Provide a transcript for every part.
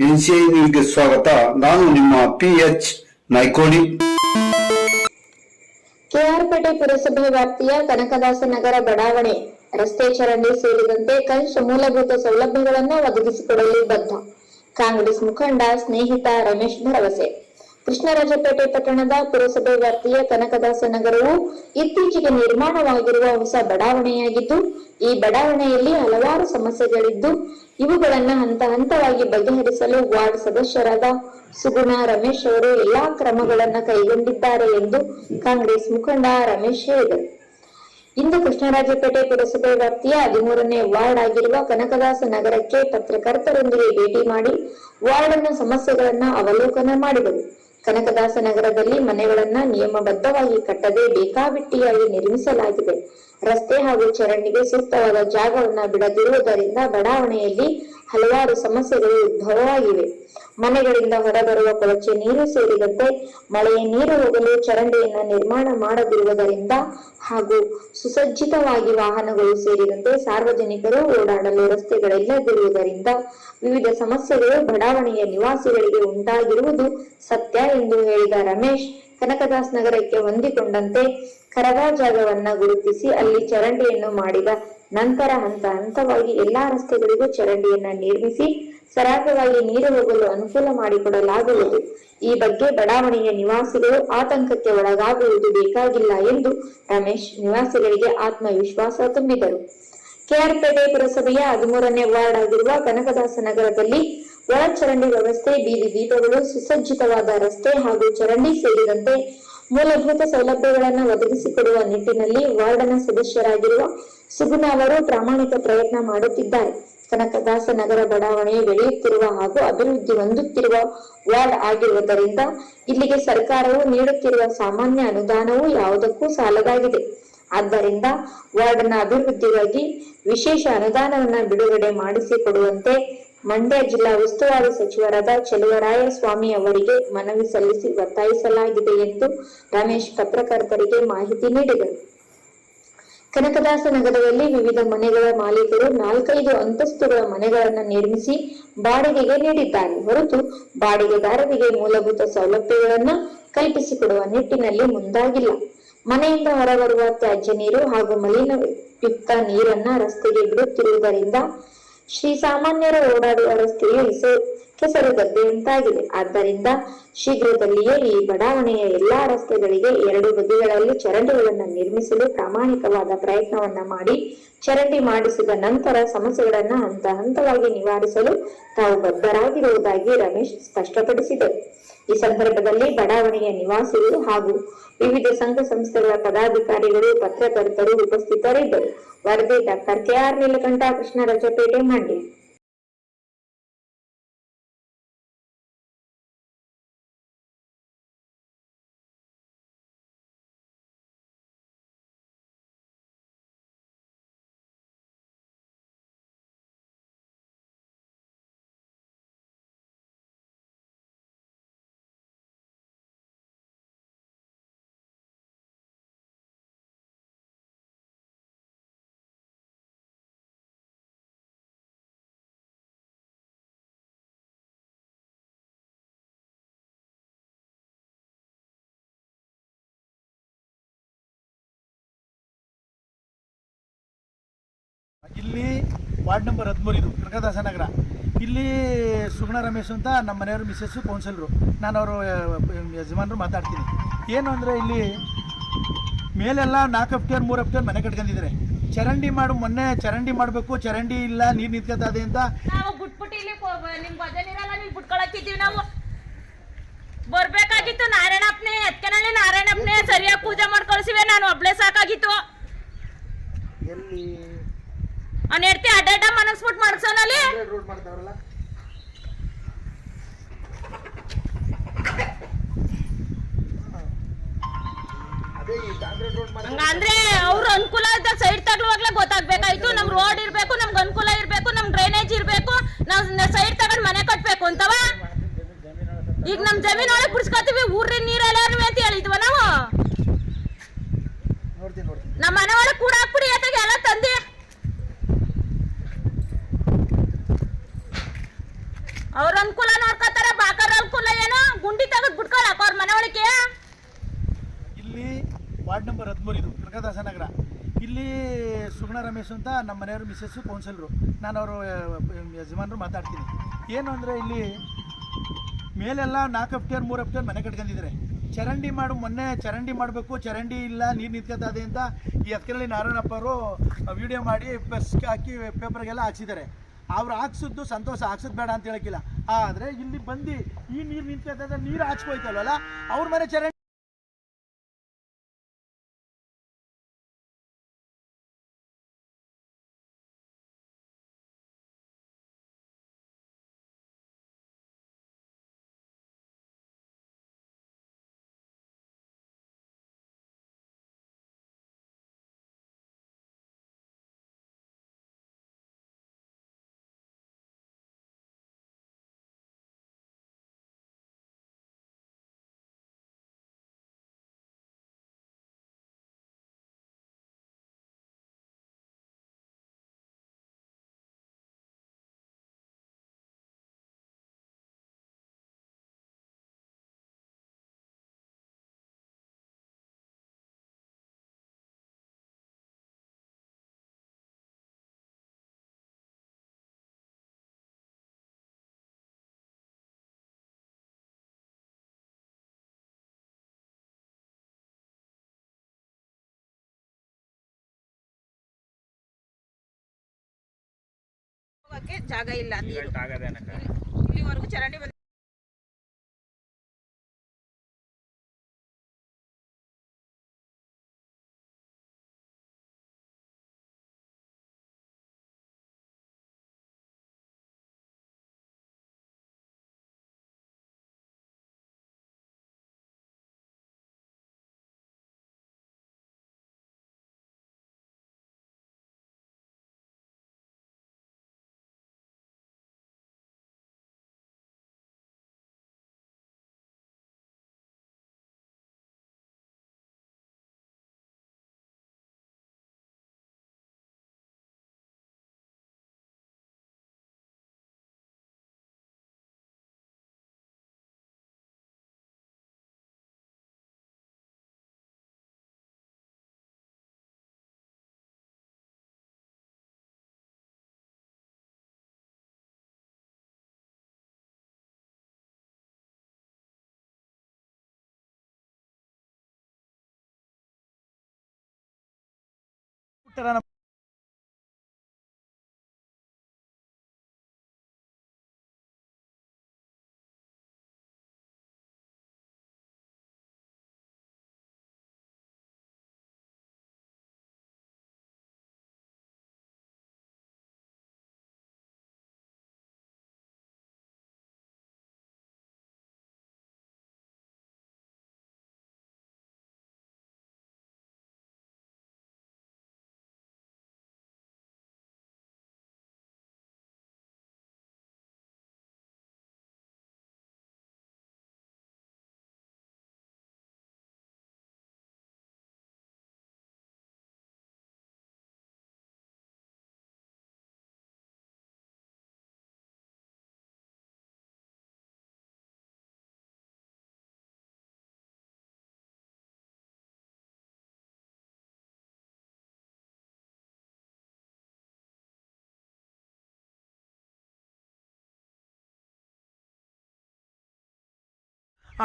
ನ್ಯೂಸ್ಗೆ ಸ್ವಾಗತ. ನಾನು ನಿಮ್ಮ ಪಿ ಎಚ್ ನೈಕೋಡಿ ಕೆಆರ್ಪೇಟೆ ಪುರಸಭೆ ವ್ಯಾಪ್ತಿಯ ಕನಕದಾಸ ನಗರ ಬಡಾವಣೆ. ರಸ್ತೆ ಚರಂಡಿ ಸೇರಿದಂತೆ ಕನಿಷ್ಠ ಮೂಲಭೂತ ಸೌಲಭ್ಯಗಳನ್ನು ಒದಗಿಸಿಕೊಡಲು ಬದ್ಧ. ಕಾಂಗ್ರೆಸ್ ಮುಖಂಡ ಸ್ನೇಹಿತ ರಮೇಶ್ ಭರವಸೆ. ಕೃಷ್ಣರಾಜಪೇಟೆ ಪಟ್ಟಣದ ಪುರಸಭೆ ವ್ಯಾಪ್ತಿಯ ಕನಕದಾಸ ನಗರವು ಇತ್ತೀಚೆಗೆ ನಿರ್ಮಾಣವಾಗಿರುವ ಹೊಸ ಬಡಾವಣೆಯಾಗಿದ್ದು, ಈ ಬಡಾವಣೆಯಲ್ಲಿ ಹಲವಾರು ಸಮಸ್ಯೆಗಳಿದ್ದು, ಇವುಗಳನ್ನ ಹಂತ ಹಂತವಾಗಿ ಬಗೆಹರಿಸಲು ವಾರ್ಡ್ ಸದಸ್ಯರಾದ ಸುಗುಣ ರಮೇಶ್ ಅವರು ಎಲ್ಲಾ ಕ್ರಮಗಳನ್ನ ಕೈಗೊಂಡಿದ್ದಾರೆ ಎಂದು ಕಾಂಗ್ರೆಸ್ ಮುಖಂಡ ರಮೇಶ್ ಹೇಳಿದರು. ಇಂದು ಕೃಷ್ಣರಾಜಪೇಟೆ ಪುರಸಭೆ ವ್ಯಾಪ್ತಿಯ ಹದಿಮೂರನೇ ವಾರ್ಡ್ ಆಗಿರುವ ಕನಕದಾಸ ನಗರಕ್ಕೆ ಪತ್ರಕರ್ತರೊಂದಿಗೆ ಭೇಟಿ ಮಾಡಿ ವಾರ್ಡ್ನ ಸಮಸ್ಯೆಗಳನ್ನ ಅವಲೋಕನ ಮಾಡಿದರು. ಕನಕದಾಸ ನಗರದಲ್ಲಿ ಮನೆಗಳನ್ನ ನಿಯಮಬದ್ಧವಾಗಿ ಕಟ್ಟದೆ ಬೇಕಾಬಿಟ್ಟಿಯಾಗಿ ನಿರ್ಮಿಸಲಾಗಿದೆ. ರಸ್ತೆ ಹಾಗೂ ಚರಂಡಿಗೆ ಸೂಕ್ತವಾದ ಜಾಗವನ್ನ ಬಿಡದಿರುವುದರಿಂದ ಬಡಾವಣೆಯಲ್ಲಿ ಹಲವಾರು ಸಮಸ್ಯೆಗಳು ಉದ್ಭವವಾಗಿವೆ. ಮನೆಗಳಿಂದ ಹೊರಬರುವ ಕೊಳಚೆ ನೀರು ಸೇರಿದಂತೆ ಮಳೆಯ ನೀರು ಹೋಗಲು ಚರಂಡಿಯನ್ನ ನಿರ್ಮಾಣ ಮಾಡದಿರುವುದರಿಂದ ಹಾಗೂ ಸುಸಜ್ಜಿತವಾಗಿ ವಾಹನಗಳು ಸೇರಿದಂತೆ ಸಾರ್ವಜನಿಕರು ಓಡಾಡಲು ರಸ್ತೆಗಳಿಲ್ಲದಿರುವುದರಿಂದ ವಿವಿಧ ಸಮಸ್ಯೆಗಳು ಬಡಾವಣೆಯ ನಿವಾಸಿಗಳಿಗೆ ಉಂಟಾಗಿರುವುದು ಸತ್ಯ ಎಂದು ಹೇಳಿದ ರಮೇಶ್ ಕನಕದಾಸ್ ನಗರಕ್ಕೆ ಹೊಂದಿಕೊಂಡಂತೆ ಕರಗ ಜಾಗವನ್ನ ಗುರುತಿಸಿ ಅಲ್ಲಿ ಚರಂಡಿಯನ್ನು ಮಾಡಿದ ನಂತರ ಹಂತ ಹಂತವಾಗಿ ಎಲ್ಲಾ ರಸ್ತೆಗಳಿಗೂ ಚರಂಡಿಯನ್ನ ನಿರ್ಮಿಸಿ ಸರಾಗವಾಗಿ ನೀರು ಹೋಗಲು ಅನುಕೂಲ ಮಾಡಿಕೊಡಲಾಗುವುದು. ಈ ಬಗ್ಗೆ ಬಡಾವಣೆಯ ನಿವಾಸಿಗಳು ಆತಂಕಕ್ಕೆ ಒಳಗಾಗುವುದು ಬೇಕಾಗಿಲ್ಲ ಎಂದು ರಮೇಶ್ ನಿವಾಸಿಗಳಿಗೆ ಆತ್ಮವಿಶ್ವಾಸ ತುಂಬಿದರು. ಕೆಆರ್ಪೇಟೆ ಪುರಸಭೆಯ ಹದಿಮೂರನೇ ವಾರ್ಡ್ ಆಗಿರುವ ಕನಕದಾಸ ನಗರದಲ್ಲಿ ಒಳಚರಂಡಿ ವ್ಯವಸ್ಥೆ, ಬೀದಿ ದೀಪಗಳು, ಸುಸಜ್ಜಿತವಾದ ರಸ್ತೆ ಹಾಗೂ ಚರಂಡಿ ಸೇರಿದಂತೆ ಮೂಲಭೂತ ಸೌಲಭ್ಯಗಳನ್ನು ಒದಗಿಸಿಕೊಡುವ ನಿಟ್ಟಿನಲ್ಲಿ ವಾರ್ಡ್ನ ಸದಸ್ಯರಾಗಿರುವ ಸುಗುಣ ಅವರು ಪ್ರಾಮಾಣಿಕ ಪ್ರಯತ್ನ ಮಾಡುತ್ತಿದ್ದಾರೆ. ಕನಕದಾಸ ನಗರ ಬಡಾವಣೆ ಬೆಳೆಯುತ್ತಿರುವ ಹಾಗೂ ಅಭಿವೃದ್ಧಿ ಹೊಂದುತ್ತಿರುವ ವಾರ್ಡ್ ಆಗಿರುವುದರಿಂದ ಇಲ್ಲಿಗೆ ಸರ್ಕಾರವು ನೀಡುತ್ತಿರುವ ಸಾಮಾನ್ಯ ಅನುದಾನವು ಯಾವುದಕ್ಕೂ ಸಾಲದಾಗಿದೆ. ಆದ್ದರಿಂದ ವಾರ್ಡ್ನ ಅಭಿವೃದ್ಧಿಗಾಗಿ ವಿಶೇಷ ಅನುದಾನವನ್ನು ಬಿಡುಗಡೆ ಮಾಡಿಸಿಕೊಡುವಂತೆ ಮಂಡ್ಯ ಜಿಲ್ಲಾ ಉಸ್ತುವಾರಿ ಸಚಿವರಾದ ಚೆಲುವರಾಯ ಸ್ವಾಮಿ ಅವರಿಗೆ ಮನವಿ ಸಲ್ಲಿಸಿ ಒತ್ತಾಯಿಸಲಾಗಿದೆ ಎಂದು ರಮೇಶ್ ಪತ್ರಕರ್ತರಿಗೆ ಮಾಹಿತಿ ನೀಡಿದರು. ಕನಕದಾಸ ನಗರದಲ್ಲಿ ವಿವಿಧ ಮನೆಗಳ ಮಾಲೀಕರು ನಾಲ್ಕೈದು ಅಂತಸ್ತುಗಳ ಮನೆಗಳನ್ನು ನಿರ್ಮಿಸಿ ಬಾಡಿಗೆಗೆ ನೀಡಿದ್ದಾರೆ. ಹೊರತು ಬಾಡಿಗೆದಾರರಿಗೆ ಮೂಲಭೂತ ಸೌಲಭ್ಯಗಳನ್ನು ಕಲ್ಪಿಸಿಕೊಡುವ ನಿಟ್ಟಿನಲ್ಲಿ ಮುಂದಾಗಿಲ್ಲ. ಮನೆಯಿಂದ ಹೊರಬರುವ ತ್ಯಾಜ್ಯ ನೀರು ಹಾಗೂ ಮಲಿನ ಮಲಿನಯುಕ್ತ ನೀರನ್ನ ರಸ್ತೆಗೆ ಬಿಡುತ್ತಿರುವುದರಿಂದ ಶ್ರೀ ಸಾಮಾನ್ಯರ ರಸ್ತೆಯು ಹೆಸರು ಕೆಸರು ಗದ್ದೆಯಂತಾಗಿದೆ ಆದ್ದರಿಂದ ಶೀಘ್ರದಲ್ಲಿಯೇ ಈ ಬಡಾವಣೆಯ ಎಲ್ಲಾ ರಸ್ತೆಗಳಿಗೆ ಎರಡು ಬದಿಗಳಲ್ಲಿ ಚರಂಡಿಗಳನ್ನು ನಿರ್ಮಿಸಲು ಪ್ರಾಮಾಣಿಕವಾದ ಪ್ರಯತ್ನವನ್ನ ಮಾಡಿ, ಚರಂಡಿ ಮಾಡಿಸಿದ ನಂತರ ಸಮಸ್ಯೆಗಳನ್ನ ಹಂತ ಹಂತವಾಗಿ ನಿವಾರಿಸಲು ತಾವು ಬದ್ಧರಾಗಿರುವುದಾಗಿ ರಮೇಶ್ ಸ್ಪಷ್ಟಪಡಿಸಿದರು ಈ ಸಂದರ್ಭದಲ್ಲಿ ಬಡಾವಣೆಯ ನಿವಾಸಿಗಳು ಹಾಗೂ ವಿವಿಧ ಸಂಘ ಸಂಸ್ಥೆಗಳ ಪದಾಧಿಕಾರಿಗಳು, ಪತ್ರಕರ್ತರು ಉಪಸ್ಥಿತರಿದ್ದರು. ವರದಿ doctor K R Neelakanta, Krishnarajpet, Mandya. ಇಲ್ಲಿ ವಾರ್ಡ್ ನಂಬರ್ ಹದಿಮೂರು ಇದು ಕನಕದಾಸ ನಗರ. ಇಲ್ಲಿ ಸುಗುಣ ರಮೇಶ್ ಅಂತ ನಮ್ಮ ಮನೆಯವರು ಮಿಸ್ಸಸ್ಸು ಕೌನ್ಸಿಲರು ನಾನು ಅವರು ಯಜಮಾನರು ಮಾತಾಡ್ತೀನಿ. ಏನು ಅಂದರೆ ಇಲ್ಲಿ ಮೇಲೆಲ್ಲ ನಾಲ್ಕು ಅಫ್ಟಿಯರ್ ಮೂರು ಅಫ್ಟಿಯರ್ ಮನೆ ಕಟ್ಕೊಂಡಿದ್ದಾರೆ. ಚರಂಡಿ ಮಾಡು ಮೊನ್ನೆ ಚರಂಡಿ ಮಾಡಬೇಕು ಚರಂಡಿ ಇಲ್ಲ ನೀರು ನಿಂತ್ಕೊತದೆ ಅಂತ. ಬರ್ಬೇಕಾಗಿತ್ತು ನಾರಾಯಣಪ್ಪನೇ ಎತ್ಕನಲ್ಲಿ ನಾರಾಯಣಪ್ಪನೇ ಸರಿಯಾಗಿ ಪೂಜೆ ಮಾಡಿ ಕಳ್ಸಿವೆ ನಾನು ಒಬ್ಳೆ ಸಾಕಾಗಿತ್ತು. ಎಲ್ಲಿ ಅವ್ನ ಹೆಡ್ತಿ ಅಡ್ಡಾಡ ಮನಸ್ಬಿಟ್ಟು ರೋಡ್ ಹಂಗಂದ್ರೆ ಅವ್ರ ಅನುಕೂಲ ಇದ್ದ ಸೈಡ್ ತಗೊಳ್ಳುವಾಗ್ಲೇ ಗೊತ್ತಾಗ್ಬೇಕಾಯ್ತು. ನಮ್ ರೋಡ್ ಇರ್ಬೇಕು, ನಮ್ಗೆ ಅನುಕೂಲ ಇರ್ಬೇಕು, ನಮ್ ಡ್ರೈನೇಜ್ ಇರ್ಬೇಕು. ನಾವ್ ಸೈಡ್ ತಗೊಂಡ್ ಮನೆ ಕಟ್ಬೇಕು ಅಂತವ? ಈಗ ನಮ್ ಜಮೀನ್ ಬಿಡ್ಸ್ಕೊತೀವಿ ಊರಿನ ನೀರೆಲ್ಲ ಅಂತ ಹೇಳಿದ್ವ ನಾವು ನೋಡ್ತೀನಿ ನೋಡ್ತೀನಿ ನಮ್ಮ ಮನೆ ಒಳಗೆ ಕೂಡ ಹಾಕ್ಬಿಡಿ ಆತಾಗ ಎಲ್ಲ ತಂದಿ ಅವ್ರ ಅನುಕೂಲ ಇಲ್ಲಿ ಸುಗುಣ ರಮೇಶ್ ಅಂತ ನಮ್ಮ ಮನೆಯವರು ಮಿಸ್ಸಸ್ಸು ಕೌನ್ಸಿಲರು ನಾನು ಅವರು ಯಜಮಾನರು ಮಾತಾಡ್ತೀನಿ. ಏನು ಅಂದರೆ ಇಲ್ಲಿ ಮೇಲೆಲ್ಲ ನಾಲ್ಕು ಹಫ್ಟೇರ್ ಮೂರು ಅಪ್ಟೇರ್ ಮನೆ ಕಟ್ಕೊಂಡಿದ್ದಾರೆ. ಚರಂಡಿ ಮಾಡು, ಮೊನ್ನೆ ಚರಂಡಿ ಮಾಡಬೇಕು, ಚರಂಡಿ ಇಲ್ಲ, ನೀರು ನಿಂತ್ಕೊತದೆ ಅಂತ ಈ ಹತ್ತಿರಲ್ಲಿ ನಾರಾಯಣಪ್ಪ ಅವರು ವಿಡಿಯೋ ಮಾಡಿ ಪ್ರೆಸ್ಗೆ ಹಾಕಿ ಪೇಪರ್ಗೆಲ್ಲ ಹಾಕ್ಸಿದ್ದಾರೆ. ಅವ್ರು ಹಾಕ್ಸಿದ್ದು ಸಂತೋಷ, ಹಾಕ್ಸೋದು ಬೇಡ ಅಂತ ಹೇಳಕ್ಕಿಲ್ಲ. ಆದರೆ ಇಲ್ಲಿ ಬಂದು ಈ ನೀರು ನಿಂತ್ಕೊತದೆ, ನೀರು ಹಾಕ್ಸ್ಕೊಯ್ತಲ್ವಲ್ಲ? ಅವ್ರ ಮನೆ ಚರಂಡಿ ಜಾಗ ಇಲ್ಲ ನೀರು. ಇಲ್ಲಿವರೆಗೂ ಚರಂಡಿ ಬಂದ್ ಬಿಟ್ಟಾರ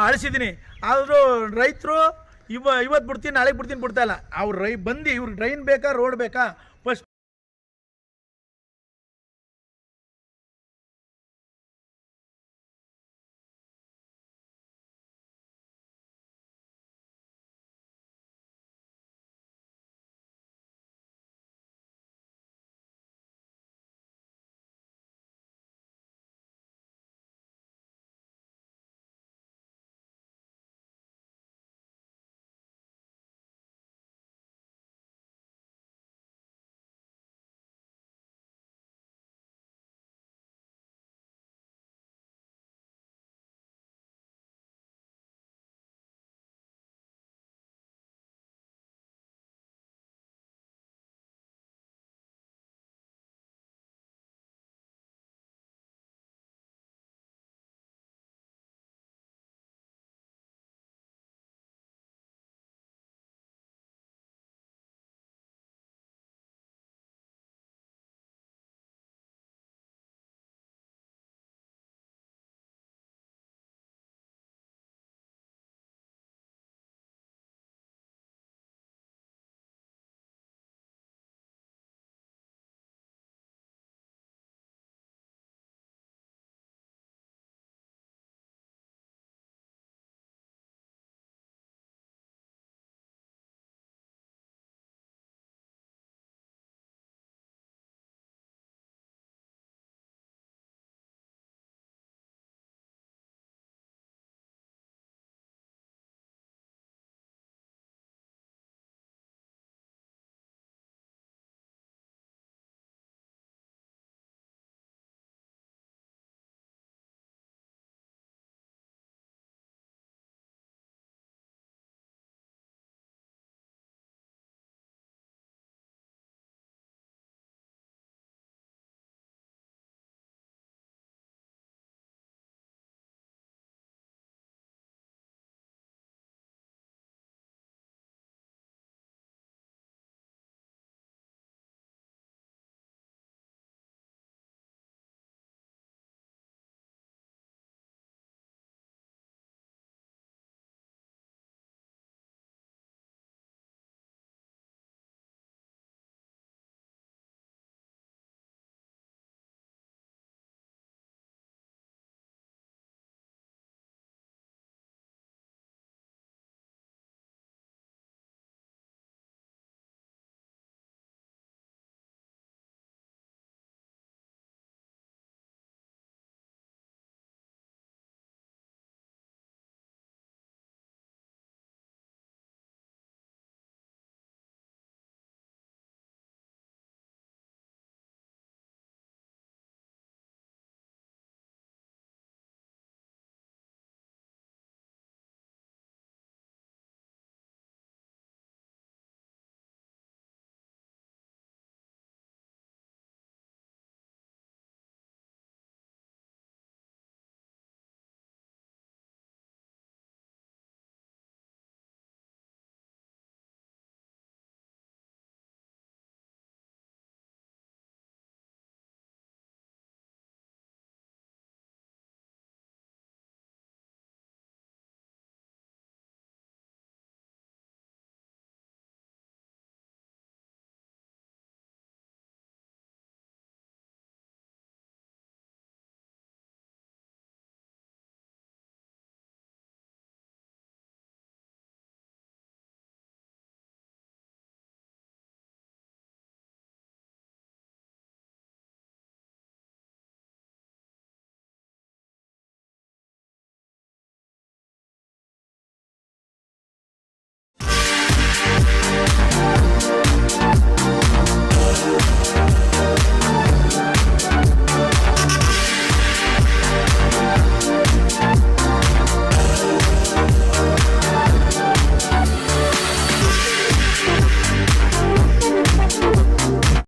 ಅಳಿಸಿದ್ದೀನಿ. ಆದರೂ ರೈತರು ಇವ ಇವತ್ತು ಬಿಡ್ತೀನಿ, ನಾಳೆಗೆ ಬಿಡ್ತೀನಿ ಬಿಡ್ತಾ ಇಲ್ಲ. ಅವ್ರು ರೈ ಬಂದು ಇವ್ರಿಗೆ ಡ್ರೈನ್ ಬೇಕಾ, ರೋಡ್ ಬೇಕಾ?